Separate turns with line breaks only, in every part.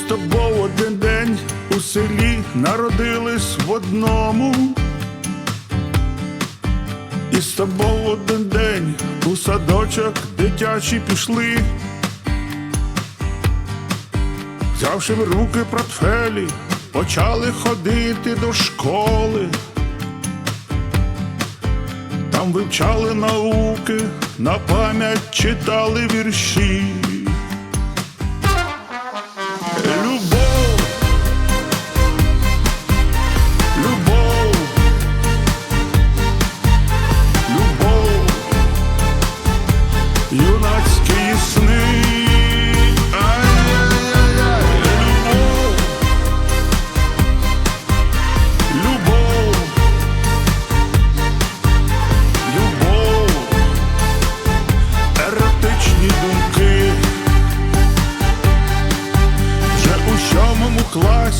тобою один день у селі народились в одному. І з тобою один день у садочок дитячий пішли. Взявши в руки портфелі, почали ходити до школи. Там вивчали науки, на пам'ять читали вірші.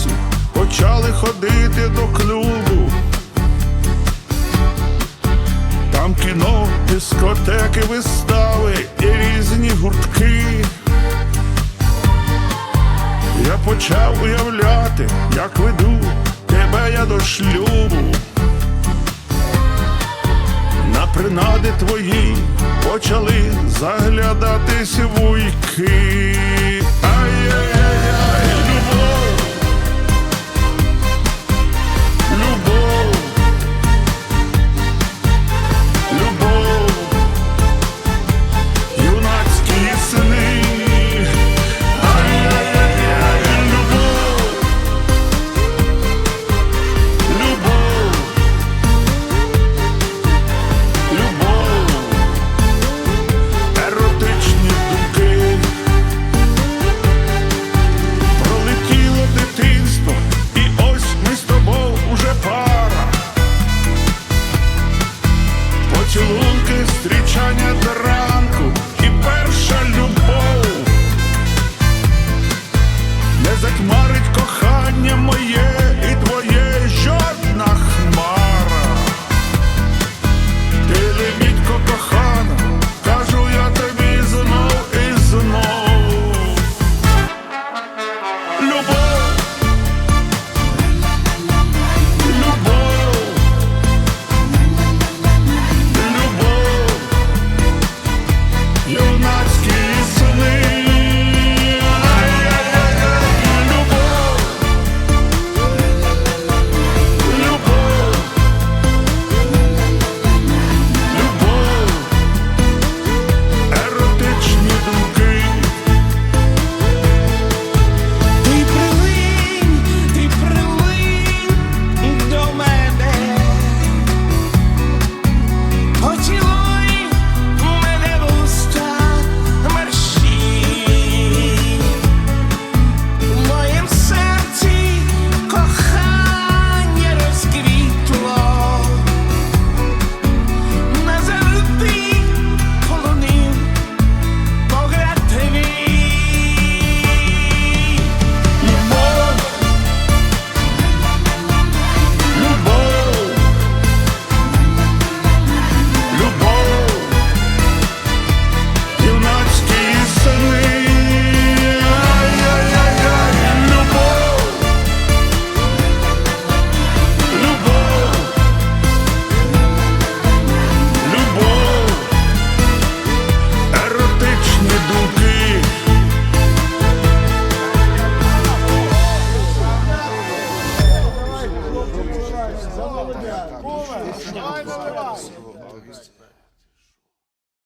Класі почали ходити до клубу. Там кіно, дискотеки, вистави і різні гуртки. Я почав уявляти, як веду тебе я до шлюбу. На принади твої почали заглядатись вуйки. Ай-яй-яй,